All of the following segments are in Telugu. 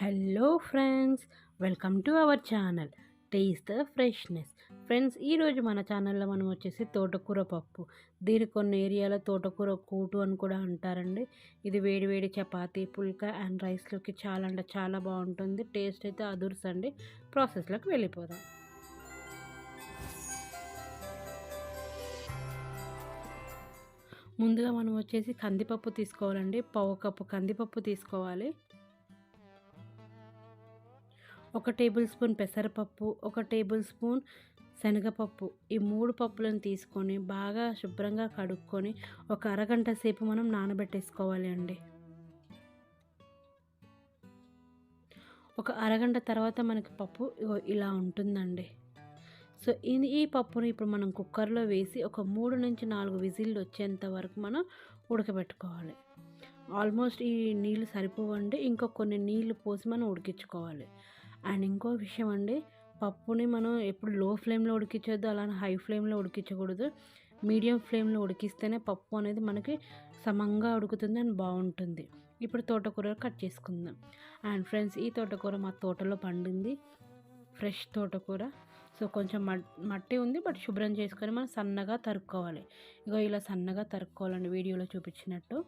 Hello friends welcome to our channel. Taste the freshness friends ఈరోజు మన ఛానల్లో మనం వచ్చేసి తోటకూర పప్పు. దీని కొన్ని ఏరియాలో తోటకూర కూటు అని కూడా అంటారండి. ఇది వేడివేడి చపాతి చపాతీ పుల్కా అండ్ రైస్లోకి చాలా అంటే చాలా బాగుంటుంది. టేస్ట్ అయితే అదుర్సండి. ప్రాసెస్లోకి వెళ్ళిపోదాం. ముందుగా మనం వచ్చేసి కందిపప్పు తీసుకోవాలండి. పావు కప్పు కందిపప్పు తీసుకోవాలి. ఒక టేబుల్ స్పూన్ పెసరపప్పు ఒక టేబుల్ స్పూన్ శనగపప్పు. ఈ మూడు పప్పులను తీసుకొని బాగా శుభ్రంగా కడుక్కొని ఒక అరగంట సేపు మనం నానబెట్టేసుకోవాలి అండి. ఒక అరగంట తర్వాత మనకి పప్పు ఇలా ఉంటుందండి. సో ఇది ఈ పప్పును ఇప్పుడు మనం కుక్కర్లో వేసి ఒక మూడు నుంచి నాలుగు విజిల్లు వచ్చేంత వరకు మనం ఉడకబెట్టుకోవాలి. ఆల్మోస్ట్ ఈ నీళ్ళు సరిపోవండి. ఇంకా కొన్ని నీళ్ళు పోసి మనం ఉడికించుకోవాలి. అండ్ ఇంకో విషయం అండి పప్పుని మనం ఎప్పుడు లో ఫ్లేమ్లో ఉడికించొద్దు అలానే హై ఫ్లేమ్లో ఉడికించకూడదు. మీడియం ఫ్లేమ్లో ఉడికిస్తేనే పప్పు అనేది మనకి సమంగా ఉడుకుతుంది అండ్ బాగుంటుంది. ఇప్పుడు తోటకూర కట్ చేసుకుందాం. అండ్ ఫ్రెండ్స్ ఈ తోటకూర మా తోటలో పండింది ఫ్రెష్ తోటకూర. సో కొంచెం మట్టి ఉంది బట్ శుభ్రం చేసుకొని మనం సన్నగా తరుక్కోవాలి. ఇగో ఇలా సన్నగా తరుక్కోవాలండి వీడియోలో చూపించినట్టు.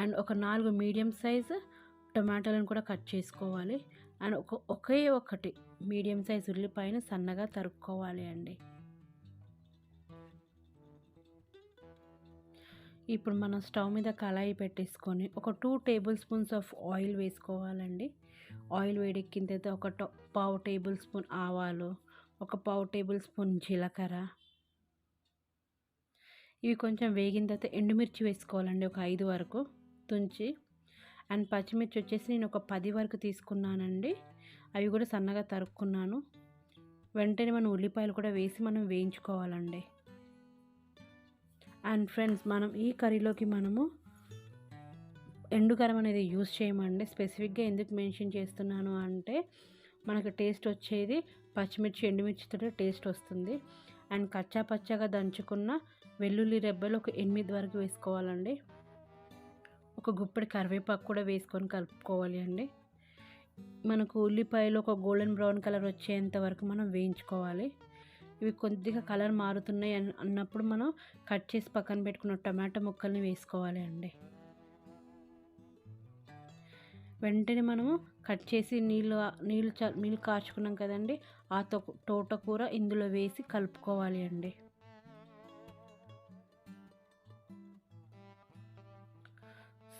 అండ్ ఒక నాలుగు మీడియం సైజు టొమాటోలను కూడా కట్ చేసుకోవాలి. అండ్ ఒక ఒకే ఒకటి మీడియం సైజ్ ఉల్లిపాయను సన్నగా తరుక్కోవాలి అండి. ఇప్పుడు మనం స్టవ్ మీద కళాయి పెట్టేసుకొని ఒక two table spoons of oil వేసుకోవాలండి. ఆయిల్ వేడెక్కిన తర్వాత ఒక పావు టేబుల్ స్పూన్ ఆవాలు ఒక పావు టేబుల్ స్పూన్ జీలకర్ర. ఇవి కొంచెం వేగిన తర్వాత ఎండుమిర్చి వేసుకోవాలండి ఒక ఐదు వరకు తుంచి. అండ్ పచ్చిమిర్చి వచ్చేసి నేను ఒక పది వరకు తీసుకున్నానండి. అవి కూడా సన్నగా తరుక్కున్నాను. వెంటనే మనం ఉల్లిపాయలు కూడా వేసి మనం వేయించుకోవాలండి. అండ్ ఫ్రెండ్స్ మనం ఈ కర్రీలోకి మనము ఎండుకారం అనేది యూస్ చేయమండి. స్పెసిఫిక్గా ఎందుకు మెన్షన్ చేస్తున్నాను అంటే మనకు టేస్ట్ వచ్చేది పచ్చిమిర్చి ఎండుమిర్చితో టేస్ట్ వస్తుంది. అండ్ కచ్చా పచ్చగా దంచుకున్న వెల్లుల్లి రెబ్బలు ఒక ఎనిమిది వరకు వేసుకోవాలండి. ఒక గుప్పెడి కరివేపాకు కూడా వేసుకొని కలుపుకోవాలి అండి. మనకు ఉల్లిపాయలు ఒక గోల్డెన్ బ్రౌన్ కలర్ వచ్చేంత వరకు మనం వేయించుకోవాలి. ఇవి కొద్దిగా కలర్ మారుతున్నాయి అన్నప్పుడు మనం కట్ చేసి పక్కన పెట్టుకున్న టమాటా ముక్కల్ని వేసుకోవాలి అండి. వెంటనే మనము కట్ చేసి నీళ్ళు నీళ్ళు నీళ్ళు కాచుకున్నాం కదండి ఆ తోటకూర ఇందులో వేసి కలుపుకోవాలి అండి.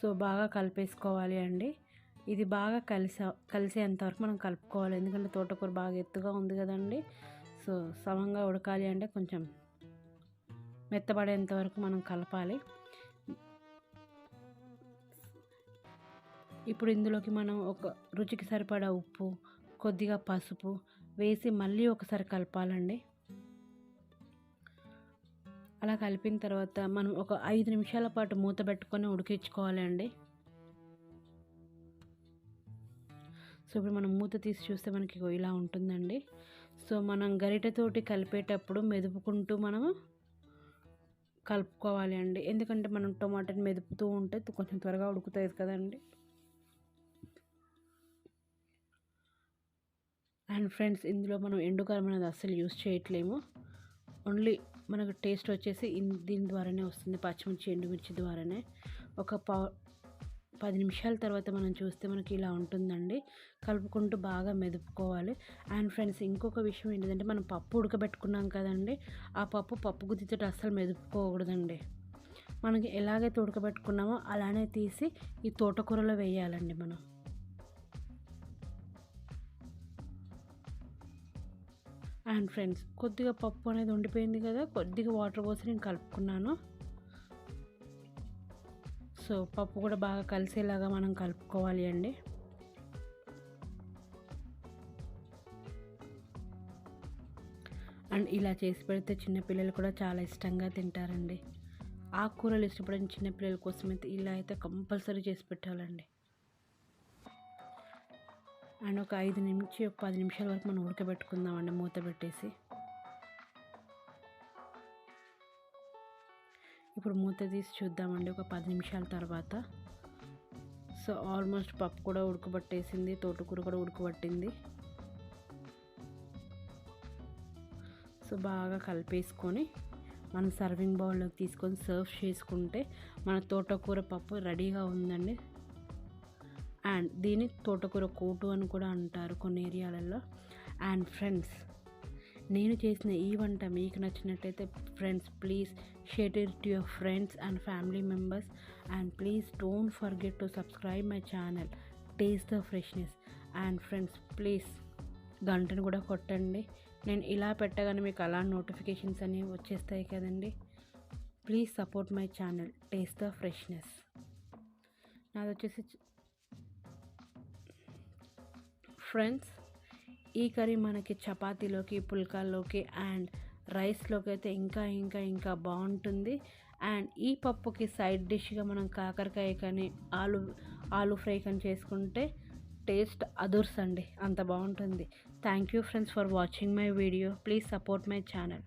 సో బాగా కలిపేసుకోవాలి అండి. ఇది బాగా కలిసే కలిసేంతవరకు మనం కలుపుకోవాలి. ఎందుకంటే తోటకూర బాగా ఎత్తుగా ఉంది కదండి. సో సమంగా ఉడకాలి అంటే కొంచెం మెత్తబడేంత వరకు మనం కలపాలి. ఇప్పుడు ఇందులోకి మనం ఒక రుచికి సరిపడా ఉప్పు కొద్దిగా పసుపు వేసి మళ్ళీ ఒకసారి కలపాలండి. అలా కలిపిన తర్వాత మనం ఒక ఐదు నిమిషాల పాటు మూత పెట్టుకొని ఉడికించుకోవాలండి. సో ఇప్పుడు మనం మూత తీసి చూస్తే మనకి ఇలా ఉంటుందండి. సో మనం గరిటెతోటి కలిపేటప్పుడు మెదుపుకుంటూ మనము కలుపుకోవాలి అండి ఎందుకంటే మనం టొమాటోని మెదుపుతూ ఉంటే కొంచెం త్వరగా ఉడుకుతుంది కదండి. అండ్ ఫ్రెండ్స్ ఇందులో మనం ఎండుకారం అనేది అస్సలు యూస్ చేయట్లేము. ఓన్లీ మనకు టేస్ట్ వచ్చేసి దీని ద్వారానే వస్తుంది. పచ్చిమిర్చి ఎండుమిర్చి ద్వారానే. ఒక పా పది నిమిషాల తర్వాత మనం చూస్తే మనకి ఇలా ఉంటుందండి. కలుపుకుంటూ బాగా మెదుపుకోవాలి. అండ్ ఫ్రెండ్స్ ఇంకొక విషయం ఏంటంటే మనం పప్పు ఉడకబెట్టుకున్నాం కదండి. ఆ పప్పు పప్పు గుద్దితో అస్సలు మెదుపుకోకూడదండి. మనకి ఎలాగైతే ఉడకబెట్టుకున్నామో అలానే తీసి ఈ తోటకూరలో వేయాలండి మనం. అండ్ ఫ్రెండ్స్ కొద్దిగా పప్పు అనేది ఉండిపోయింది కదా కొద్దిగా వాటర్ పోసి నేను కలుపుకున్నాను. సో పప్పు కూడా బాగా కలిసేలాగా మనం కలుపుకోవాలి అండి. అండ్ ఇలా చేసి పెడితే చిన్నపిల్లలు కూడా చాలా ఇష్టంగా తింటారండి. ఆకుకూరలు ఇష్టపడిన చిన్నపిల్లల కోసం అయితే ఇలా అయితే కంపల్సరీ చేసి పెట్టాలండి. అండ్ ఒక ఐదు నుంచి ఒక పది నిమిషాల వరకు మనం ఉడకబెట్టుకుందామండి మూత పెట్టేసి. ఇప్పుడు మూత తీసి చూద్దామండి ఒక పది నిమిషాల తర్వాత. సో ఆల్మోస్ట్ పప్పు కూడా ఉడకబట్టేసింది తోటకూర కూడా ఉడకబట్టింది. సో బాగా కలిపేసుకొని మనం సర్వింగ్ బౌల్లోకి తీసుకొని సర్వ్ చేసుకుంటే మన తోటకూర పప్పు రెడీగా ఉందండి. అండ్ దీన్ని తోటకూర కోటు అని కూడా అంటారు కొన్ని ఏరియాలలో. అండ్ ఫ్రెండ్స్ నేను చేసిన ఈ వంట మీకు నచ్చినట్టయితే friends please share it to your friends and family members. And please don't forget to subscribe my channel. Taste the freshness. And friends please గంటను కూడా కొట్టండి. నేను ఇలా పెట్టగానే మీకు అలా నోటిఫికేషన్స్ అనేవి వచ్చేస్తాయి కదండి. Please support my channel. Taste the freshness. నాది వచ్చేసి ఫ్రెండ్స్ ఈ కర్రీ మనకి చపాతీలోకి పుల్కాల్లోకి అండ్ రైస్లోకి అయితే ఇంకా ఇంకా ఇంకా బాగుంటుంది. అండ్ ఈ పప్పుకి సైడ్ డిష్గా మనం కాకరకాయ కానీ ఆలు ఆలు ఫ్రై కానీ చేసుకుంటే టేస్ట్ అదుర్స్ అండి అంత బాగుంటుంది. Thank you friends for watching my video. Please support my channel.